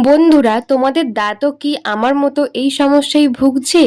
বন্ধুরা, তোমাদের দাঁতও কি আমার মতো এই সমস্যায় ভুগছে?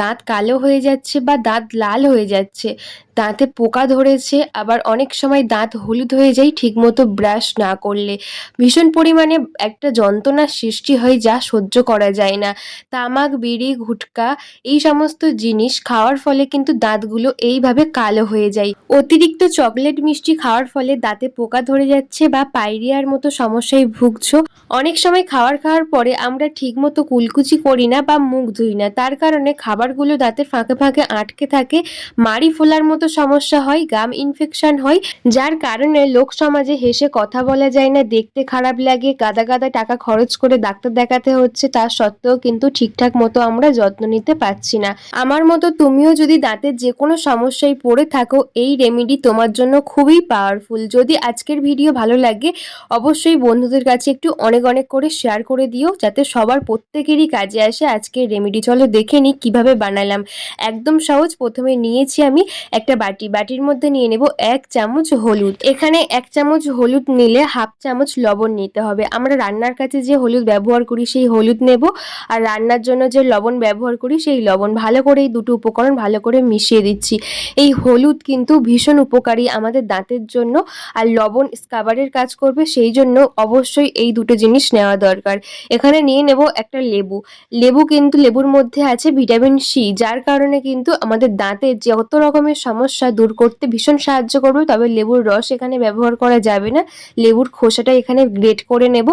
দাঁত কালো হয়ে যাচ্ছে বা দাঁত লাল হয়ে যাচ্ছে? দাঁতে পোকা ধরেছে, আবার অনেক সময় দাঁত হলুদ হয়ে যায় ঠিকমতো ব্রাশ না করলে। ভীষণ পরিমাণে একটা যন্ত্রণার সৃষ্টি হয় যা সহ্য করা যায় না। তামাক, বিড়ি, গুটকা এই সমস্ত জিনিস খাওয়ার ফলে কিন্তু দাঁতগুলো এইভাবে কালো হয়ে যায়। অতিরিক্ত চকলেট, মিষ্টি খাওয়ার ফলে দাঁতে পোকা ধরে যাচ্ছে বা পাইরিয়ার মতো সমস্যায় ভুগছ। অনেক সময় খাবার খাওয়ার পরে আমরা ঠিকমতো কুলকুচি করি না বা মুখ ধুই না। তার কারণে খাবারগুলো দাঁতের ফাঁকে ফাঁকে আটকে থাকে। মাড়ি ফোলার মতো সমস্যা হয়, গাম ইনফেকশন হয়, যার কারণে লোক সমাজে হেসে কথা বলা যায় না, দেখতে খারাপ লাগে, গাদা গাদা টাকা খরচ করে ডাক্তার দেখাতে হচ্ছে তার সত্ত্বেও কিন্তু ঠিকঠাক মতো আমরা যত্ন নিতে পারছি না। আমার মতো তুমিও যদি দাঁতের যে কোনো সমস্যায় পড়ে থাকো, এই রেমেডি তোমার জন্য খুবই পাওয়ারফুল যদি আজকের ভিডিও ভালো লাগে, অবশ্যই বন্ধুদের কাছে একটু অনেক অনেক করে শেয়ার করে দিও, যাতে সবার প্রত্যেকেরই কাজে আসে। আজকের রেমেডি চলো দেখে নিই কীভাবে বানালাম। একদম সহজ, প্রথমে নিয়েছি আমি একটা বাটি। বাটির মধ্যে নিয়ে নেব এক চামচ হলুদ। এখানে এক চামচ হলুদ নিলে হাফ চামচ লবণ নিতে হবে। আমরা রান্নার কাছে যে হলুদ ব্যবহার করি, সেই হলুদ নেব। আর রান্নার জন্য যে লবণ ব্যবহার করি, সেই লবণ ভালো করে এই দুটো উপকরণ ভালো করে মিশিয়ে দিচ্ছি। এই হলুদ কিন্তু ভীষণ উপকারী আমাদের দাঁতের জন্য। আর লবণ স্কাবারের কাজ করবে, সেই জন্য অবশ্যই এই দুটো জিনিস নেওয়া দরকার। এখানে নিয়ে নেব একটা লেবু। লেবু কিন্তু লেবুর মধ্যে আছে ভিটামিন সি যার কারণে কিন্তু আমাদের দাঁতে যত রকমের সমস্যা দূর করতে ভীষণ সাহায্য করবে, তবে লেবুর রস এখানে ব্যবহার করা যাবে না। লেবুর খোসাটা এখানে গ্রেট করে নেব।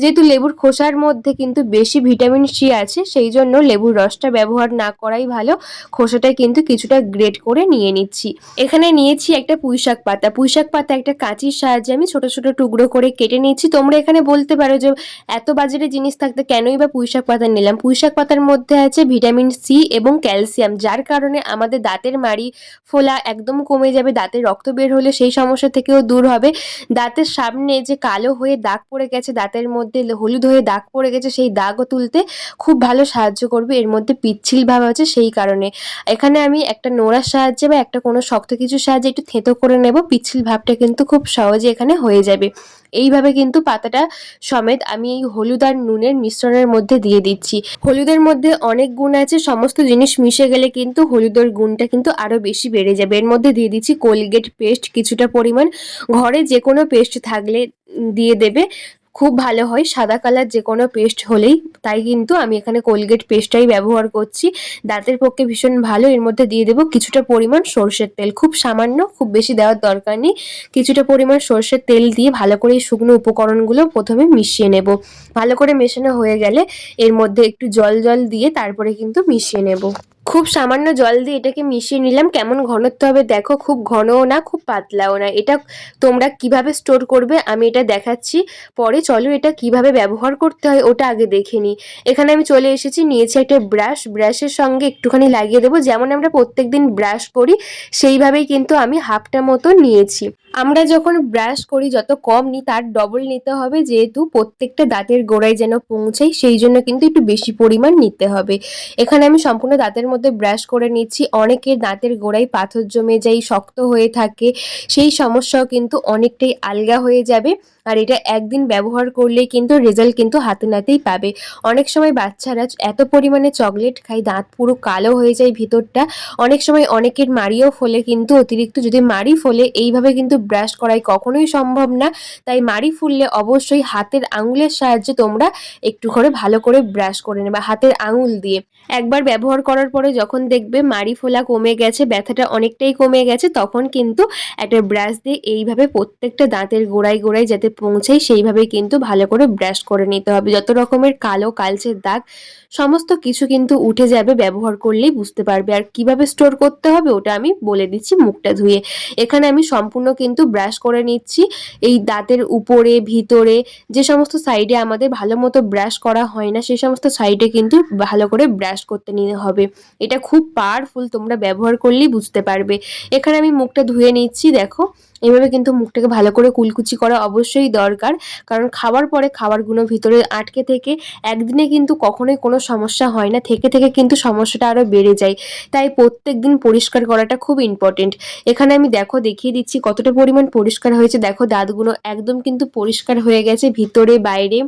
যেহেতু লেবুর খোসার মধ্যে কিন্তু বেশি ভিটামিন সি আছে, সেই জন্য লেবুর রসটা ব্যবহার না করাই ভালো। খোসাটা কিন্তু কিছুটা গ্রেট করে নিয়ে নিচ্ছি। এখানে নিয়েছি একটা পুঁইশাক পাতা। পুঁইশাক পাতা একটা কাঁচির সাহায্যে আমি ছোট ছোট টুকরো করে কেটে নিচ্ছি। তোমরা এখানে বলতে পারো যে এত বাজারে জিনিস থাকতে কেনই বা পুঁইশাক পাতা নিলাম? পুঁইশাক পাতার মধ্যে আছে ভিটামিন সি এবং ক্যালসিয়াম, যার কারণে আমাদের দাঁতের মাড়ি ফোলা একদম কমে যাবে দাঁতে রক্ত বের হলে সেই সমস্যা থেকেও দূর হবে। দাঁতের সামনে যে কালো হয়ে দাগ পড়ে গেছে, দাঁতের মধ্যে হলুদ হয়ে দাগ পড়ে গেছে, সেই দাগও তুলতে খুব ভালো সাহায্য করবে। এর মধ্যে পিচ্ছিল ভাব আছে সেই কারণে। এখানে আমি একটা নোড়ার সাহায্যে বা একটা কোনো শক্ত কিছুর সাহায্যে একটু থেঁতো করে নেব। পিচ্ছিল ভাবটা কিন্তু খুব সহজে এখানে হয়ে যাবে। এইভাবে কিন্তু পাতাটা সমেত আমি এই হলুদ আর নুনের মিশ্রণের মধ্যে দিয়ে দিচ্ছি। হলুদের মধ্যে অনেক গুণ আছে, সমস্ত জিনিস মিশে গেলে কিন্তু হলুদের গুণটা কিন্তু আরও বেশি বেড়ে যাবে। এর মধ্যে দিয়ে দিচ্ছি কোলগেট পেস্ট, কিছুটা পরিমাণ। ঘরে যে কোনো পেস্ট থাকলে দিয়ে দেবে। খুব ভালো হয়, সাদা কালার যে কোনো পেস্ট হলেই। তাই কিন্তু আমি এখানে কোলগেট পেস্টটাই ব্যবহার করছি। দাঁতের পক্ষে ভীষণ ভালো, এর মধ্যে দিয়ে দেবো কিছুটা পরিমাণ সর্ষের তেল। খুব সামান্য, খুব বেশি দেওয়ার দরকার নেই। কিছুটা পরিমাণ সর্ষের তেল দিয়ে ভালো করে এই শুকনো উপকরণগুলো প্রথমে মিশিয়ে নেব। ভালো করে মেশানো হয়ে গেলে এর মধ্যে একটু জল জল দিয়ে তারপরে কিন্তু মিশিয়ে নেব। খুব সামান্য জল দিয়ে এটাকে মিশিয়ে নিলাম। কেমন ঘনত্ব হবে দেখো, খুব ঘনও না, খুব পাতলাও না। এটা তোমরা কীভাবে স্টোর করবে আমি এটা দেখাচ্ছি। পরে চলো এটা কীভাবে ব্যবহার করতে হয় ওটা আগে দেখে নিই। এখানে আমি চলে এসেছি, নিয়েছি একটা ব্রাশ। ব্রাশের সঙ্গে একটুখানি লাগিয়ে দেবো। যেমন আমরা প্রত্যেক দিন ব্রাশ করি, সেইভাবেই কিন্তু আমি হাফটা মতো নিয়েছি। আমরা যখন ব্রাশ করি, যত কম নিই, তার ডবল নিতে হবে। যেহেতু প্রত্যেকটা দাঁতের গোড়ায় যেন পৌঁছাই সেই জন্য কিন্তু একটু বেশি পরিমাণ নিতে হবে। এখানে আমি সম্পূর্ণ দাঁতের ব্রাশ করে নিচ্ছি। অনেকের দাঁতের গোড়ায় পাথর জমে যায়, শক্ত হয়ে থাকে। সেই সমস্যাও কিন্তু অনেকটাই আলগা হয়ে যাবে। আর এটা একদিন ব্যবহার করলে কিন্তু রেজাল্ট কিন্তু হাতে নাতেই পাবে। অনেক সময় বাচ্চারা এত পরিমাণে চকলেট খায়, দাঁত পুরো কালো হয়ে যায় ভিতরটা, অনেক সময় অনেকের মারিও ফলে কিন্তু অতিরিক্ত যদি মাড়ি ফলে, এইভাবে কিন্তু ব্রাশ করাই কখনোই সম্ভব না। তাই মাড়ি ফুললে অবশ্যই হাতের আঙুলের সাহায্যে তোমরা একটু করে ভালো করে ব্রাশ করে নেবে হাতের আঙুল দিয়ে। একবার ব্যবহার করার পরে যখন দেখবে মারি ফোলা কমে গেছে, ব্যথাটা অনেকটাই কমে গেছে, তখন কিন্তু একটা ব্রাশ দিয়ে এইভাবে প্রত্যেকটা দাঁতের গোড়ায় গোড়ায় যাতে পৌঁছায় সেইভাবে কিন্তু ভালো করে ব্রাশ করে নিতে হবে। যত রকমের কালো কালচের দাগ, সমস্ত কিছু কিন্তু উঠে যাবে ব্যবহার করলেই বুঝতে পারবে। আর কীভাবে স্টোর করতে হবে ওটা আমি বলে দিচ্ছি মুখটা ধুয়ে। এখানে আমি সম্পূর্ণ কিন্তু ব্রাশ করে নিচ্ছি। এই দাঁতের উপরে, ভিতরে যে সমস্ত সাইডে আমাদের ভালো মতো ব্রাশ করা হয় না, সেই সমস্ত সাইডে কিন্তু ভালো করে ব্রাশ করতে নিতে হবে। এটা খুব পাওয়ারফুল তোমরা ব্যবহার করলেই বুঝতে পারবে। এখানে আমি মুখটা ধুয়ে নিচ্ছি, দেখো। এভাবে কিন্তু মুখটাকে ভালো করে কুলকুচি করা অবশ্যই দরকার। কারণ খাবার পরে খাবারগুলো ভিতরে আটকে থেকে একদিনে কিন্তু কখনোই কোনো সমস্যা হয় না, থেকে থেকে কিন্তু সমস্যাটা আরও বেড়ে যায়। তাই প্রত্যেক দিন পরিষ্কার করাটা খুব ইম্পর্টেন্ট এখানে আমি দেখো দেখিয়ে দিচ্ছি কতটা পরিমাণ পরিষ্কার হয়েছে। দেখো দাঁতগুলো একদম কিন্তু পরিষ্কার হয়ে গেছে ভিতরে, বাইরে।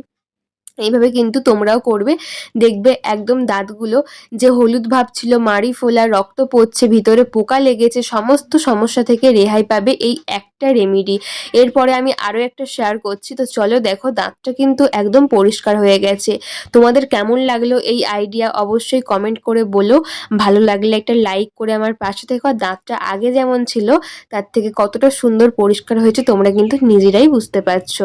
এইভাবে কিন্তু তোমরাও করবে। দেখবে একদম দাঁতগুলো যে হলুদ ভাব ছিল, মাড়ি ফোলা, রক্ত পড়ছে, ভিতরে পোকা লেগেছে, সমস্ত সমস্যা থেকে রেহাই পাবে এই একটা রেমিডি এরপরে আমি আরও একটা শেয়ার করছি। তো চলো দেখো, দাঁতটা কিন্তু একদম পরিষ্কার হয়ে গেছে। তোমাদের কেমন লাগল এই আইডিয়া অবশ্যই কমেন্ট করে বলো। ভালো লাগলে একটা লাইক করে আমার পাশে থেকো। দাঁতটা আগে যেমন ছিল, তার থেকে কতটা সুন্দর পরিষ্কার হয়েছে তোমরা কিন্তু নিজেরাই বুঝতে পারছ।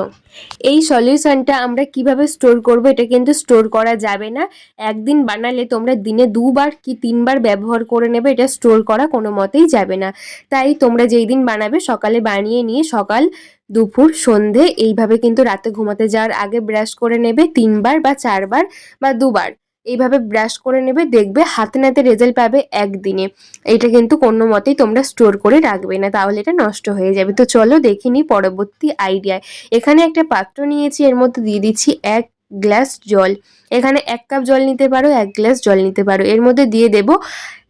এই সলিউশনটা আমরা কীভাবে স্টোর করব এটা কিন্তু স্টোর করা যাবে না। একদিন বানালে তোমরা দিনে দুবার কি তিনবার ব্যবহার করে নেবে, এটা স্টোর করা কোনো মতেই যাবে না। তাই তোমরা যেই দিন বানাবে, সকালে বানিয়ে নিয়ে সকাল দুপুর সন্ধে এইভাবে কিন্তু রাতে ঘুমাতে যাওয়ার আগে ব্রাশ করে নেবে তিনবার বা চারবার বা দুবার। এইভাবে ব্রাশ করে নেবে, দেখবে হাতে নাতে রেজাল্ট পাবে একদিনে। এটা কিন্তু কোনো মতেই তোমরা স্টোর করে রাখবে না, তাহলে এটা নষ্ট হয়ে যাবে। তো চলো দেখে নিই পরবর্তী আইডিয়ায় এখানে একটা পাত্র নিয়েছি, এর মধ্যে দিয়ে দিচ্ছি এক গ্লাস জল। এখানে এক কাপ জল নিতে পারো, এক গ্লাস জল নিতে পারো। এর মধ্যে দিয়ে দেব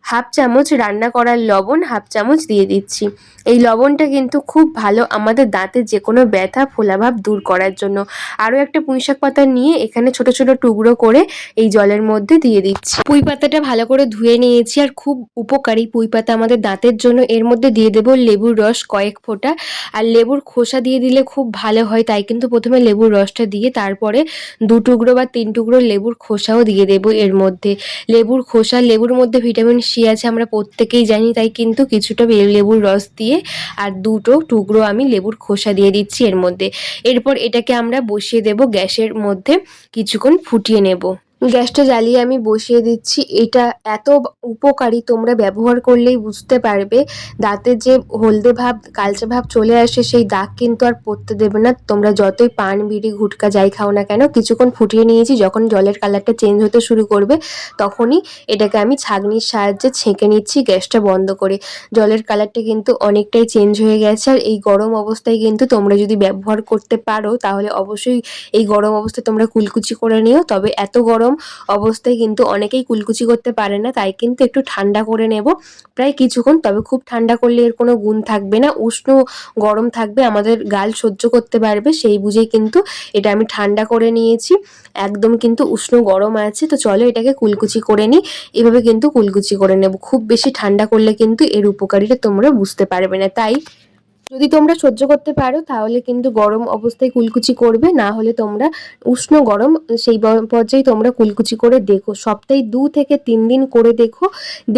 হাফ চামচ রান্না করার লবণ হাফ চামচ দিয়ে দিচ্ছি। এই লবণটা কিন্তু খুব ভালো আমাদের দাঁতে যে কোনো ব্যথা, ফোলাভাব দূর করার জন্য। আরও একটা পুঁইশাক পাতা নিয়ে এখানে ছোট ছোট টুকরো করে এই জলের মধ্যে দিয়ে দিচ্ছি। পুঁই পাতাটা ভালো করে ধুয়ে নিয়েছি আর খুব উপকারী পুঁই পাতা আমাদের দাঁতের জন্য। এর মধ্যে দিয়ে দেবো লেবুর রস কয়েক ফোঁটা। আর লেবুর খোসা দিয়ে দিলে খুব ভালো হয়, তাই কিন্তু প্রথমে লেবুর রসটা দিয়ে তারপরে দু টুকরো বা তিন টুকরো লেবুর খোসাও দিয়ে দেবো এর মধ্যে। লেবুর খোসা, লেবুর মধ্যে ভিটামিন সি আছে, আমরা প্রত্যেকেই জানি, তাই কিন্তু কিছুটা লেবুর রস দিয়ে আর দুটো টুকরো আমি লেবুর খোসা দিয়ে দিচ্ছি এর মধ্যে। এরপর এটাকে আমরা বসিয়ে দেব গ্যাসের মধ্যে, কিছুক্ষণ ফুটিয়ে নেব। গ্যাসটা জ্বালিয়ে আমি বসিয়ে দিচ্ছি। এটা এত উপকারী, তোমরা ব্যবহার করলেই বুঝতে পারবে। দাঁতের যে হলদে ভাব, কালচে ভাব চলে আসে, সেই দাগ কিন্তু আর পড়তে দেবে না। তোমরা যতই পান, বিড়ি, গুটকা যাই খাও না কেন, কিছুক্ষণ ফুটিয়ে নিয়েছি, যখন জলের কালারটা চেঞ্জ হতে শুরু করবে, তখনই এটাকে আমি ছাঁকনির সাহায্যে ছেঁকে নিচ্ছি গ্যাসটা বন্ধ করে। জলের কালারটা কিন্তু অনেকটাই চেঞ্জ হয়ে গেছে, আর এই গরম অবস্থায় কিন্তু তোমরা যদি ব্যবহার করতে পারো, তাহলে অবশ্যই এই গরম অবস্থায় তোমরা কুলকুচি করে নিও। তবে এত গরম অবস্থায় কিন্তু অনেকেই কুলকুচি করতে পারে না, তাই কিন্তু একটু ঠান্ডা করে নেব। প্রায় কিছুক্ষণ, তবে খুব ঠান্ডা করলে এর কোনো গুণ থাকবে না, উষ্ণ গরম থাকবে, আমাদের গাল সহ্য করতে পারবে, সেই বুঝেই কিন্তু এটা আমি ঠান্ডা করে নিয়েছি। একদম কিন্তু উষ্ণ গরম আছে, তো চলো এটাকে কুলকুচি করে নিই। এভাবে কিন্তু কুলকুচি করে নেব, খুব বেশি ঠান্ডা করলে কিন্তু এর উপকারিতা তোমরা বুঝতে পারবে না, তাই যদি তোমরা সহ্য করতে পারো, তাহলে কিন্তু গরম অবস্থায় কুলকুচি করবে। না হলে তোমরা উষ্ণ গরম, সেই পর্যায়ে তোমরা কুলকুচি করে দেখো। সপ্তাহে দু থেকে তিন দিন করে দেখো।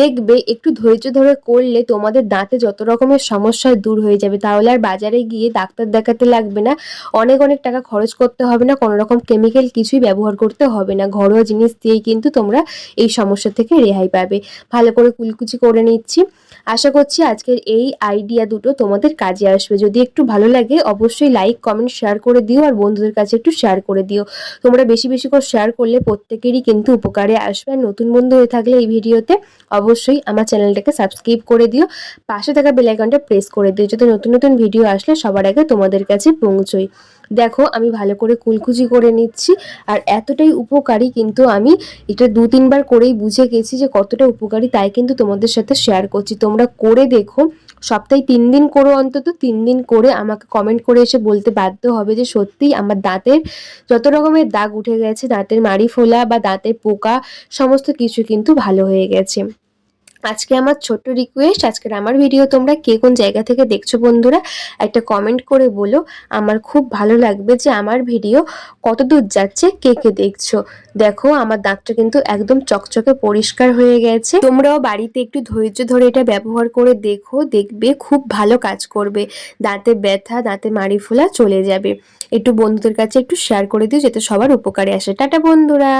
দেখবে, একটু ধৈর্য ধরে করলে তোমাদের দাঁতে যত রকমের সমস্যা দূর হয়ে যাবে। তাহলে আর বাজারে গিয়ে ডাক্তার দেখাতে লাগবে না। অনেক অনেক টাকা খরচ করতে হবে না। কোনো রকম কেমিক্যাল কিছুই ব্যবহার করতে হবে না। ঘরোয়া জিনিস দিয়েই কিন্তু তোমরা এই সমস্যা থেকে রেহাই পাবে। ভালো করে কুলকুচি করে নিচ্ছি। আশা করছি আজকের এই আইডিয়া দুটো তোমাদের কাজে আসবে। যদি একটু ভালো লাগে, অবশ্যই লাইক কমেন্ট শেয়ার করে দিও আর বন্ধুদের কাছে একটু শেয়ার করে দিও। তোমরা বেশি বেশি করে শেয়ার করলে প্রত্যেকেরই কিন্তু উপকারে আসবে। আর নতুন বন্ধু হয়ে থাকলে এই ভিডিওতে অবশ্যই আমার চ্যানেলটাকে সাবস্ক্রাইব করে দিও। পাশে থাকা বেল আইকনটা প্রেস করে দিও যাতে নতুন নতুন ভিডিও আসলে সবার আগে তোমাদের কাছে পৌঁছই। দেখো, আমি ভালো করে কুলকুচি করে নিচ্ছি আর এতটাই উপকারী কিন্তু আমি এটা দু, তিনবার করেই বুঝে গেছি যে কতটা উপকারী তাই কিন্তু তোমাদের সাথে শেয়ার করছি। তোমরা করে দেখো। সপ্তাহে তিন দিন করো অন্তত, তিন দিন করে আমাকে কমেন্ট করে এসে বলতে বাধ্য হবে যে সত্যিই আমার দাঁতের যত রকমের দাগ উঠে গেছে, দাঁতের মাড়ি ফোলা বা দাঁতের পোকা, সমস্ত কিছু কিন্তু ভালো হয়ে গেছে। আজকে আমার ছোট্ট রিকোয়েস্ট আজকের আমার ভিডিও তোমরা কে কোন জায়গা থেকে দেখছ বন্ধুরা, একটা কমেন্ট করে বলো। আমার খুব ভালো লাগবে যে আমার ভিডিও কত দূর যাচ্ছে, কে কে দেখছ। দেখো, আমার দাঁতটা কিন্তু একদম চকচকে পরিষ্কার হয়ে গেছে। তোমরাও বাড়িতে একটু ধৈর্য ধরে এটা ব্যবহার করে দেখো, দেখবে খুব ভালো কাজ করবে। দাঁতে ব্যথা, দাঁতে মাড়ি ফোলা চলে যাবে। একটু বন্ধুদের কাছে একটু শেয়ার করে দিও, যাতে সবার উপকারে আসে। টাটা বন্ধুরা!